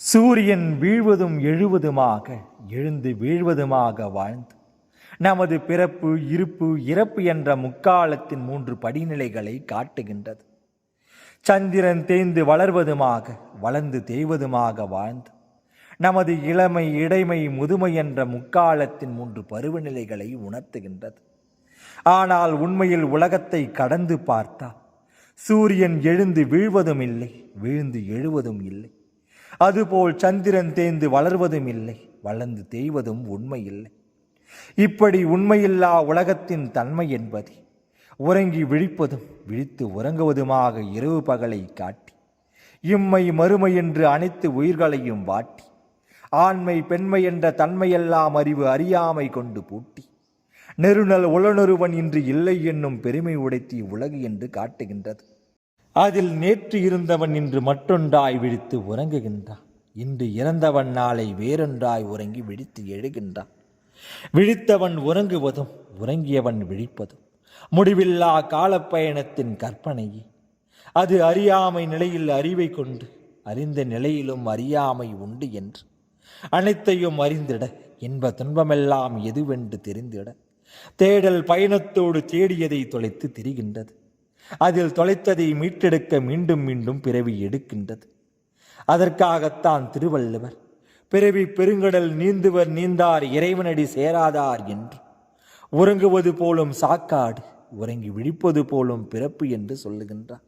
சூரியன் வீழ்வதும் எழுவதுமாக எழுந்து வீழ்வதுமாக வாழ்ந்து நமது பிறப்பு இருப்பு இறப்பு என்ற முக்காலத்தின் மூன்று படிநிலைகளை காட்டுகின்றது. சந்திரன் தேய்ந்து வளர்வதுமாக வளர்ந்து தேய்வதுமாக வாழ்ந்து நமது இளமை இடைமை முதுமை என்ற முக்காலத்தின் மூன்று பருவநிலைகளை உணர்த்துகின்றது. ஆனால் உண்மையில் உலகத்தை கடந்து பார்த்தால் சூரியன் எழுந்து வீழ்வதும் இல்லை வீழ்ந்து எழுவதும் இல்லை. அதுபோல் சந்திரன் தேய்ந்து வளர்வதும் இல்லை வளர்ந்து தேய்வதும் உண்மை இல்லை இப்படி உண்மையில்லா உலகத்தின் தன்மை என்பது உறங்கி விழிப்பதும் விழித்து உறங்குவதுமாக இரவு பகலை காட்டி இம்மை மறுமை என்று அனைத்து உயிர்களையும் வாட்டி ஆண்மை பெண்மை என்ற தன்மையெல்லாம் அறிவு அறியாமை கொண்டு பூட்டி நெருநல் உளனொருவன் இன்று இல்லை என்னும் பெருமை உடைத்தி உலகு என்று காட்டுகின்றது. அதில் நேற்று இருந்தவன் இன்று மற்றொன்றாய் விழித்து உறங்குகின்றான். இன்று இறந்தவன் நாளை வேறொன்றாய் உறங்கி விழித்து எழுகின்றான். விழித்தவன் உறங்குவதும் உறங்கியவன் விழிப்பதும். முடிவில்லா காலப்பயணத்தின் கற்பனையே. அது அறியாமை நிலையில் அறிவை கொண்டு அறிந்த நிலையிலும் அறியாமை உண்டு என்று. அனைத்தையும் அறிந்திட இன்ப துன்பமெல்லாம் எதுவென்று தெரிந்திட. தேடல் பயணத்தோடு தேடியதை தொலைத்து திரிகின்றது. அதில் தொலைத்ததை மீட்டெடுக்க மீண்டும் மீண்டும் பிறவி எடுக்கின்றது. அதற்காகத்தான் திருவள்ளுவர் பிறவி பெருங்கடல் நீந்துவர் நீந்தார் இறைவனடி சேராதார் என்று உறங்குவது போலும் சாக்காடு உறங்கி விழிப்பது போலும் பிறப்பு என்று சொல்லுகின்றார்.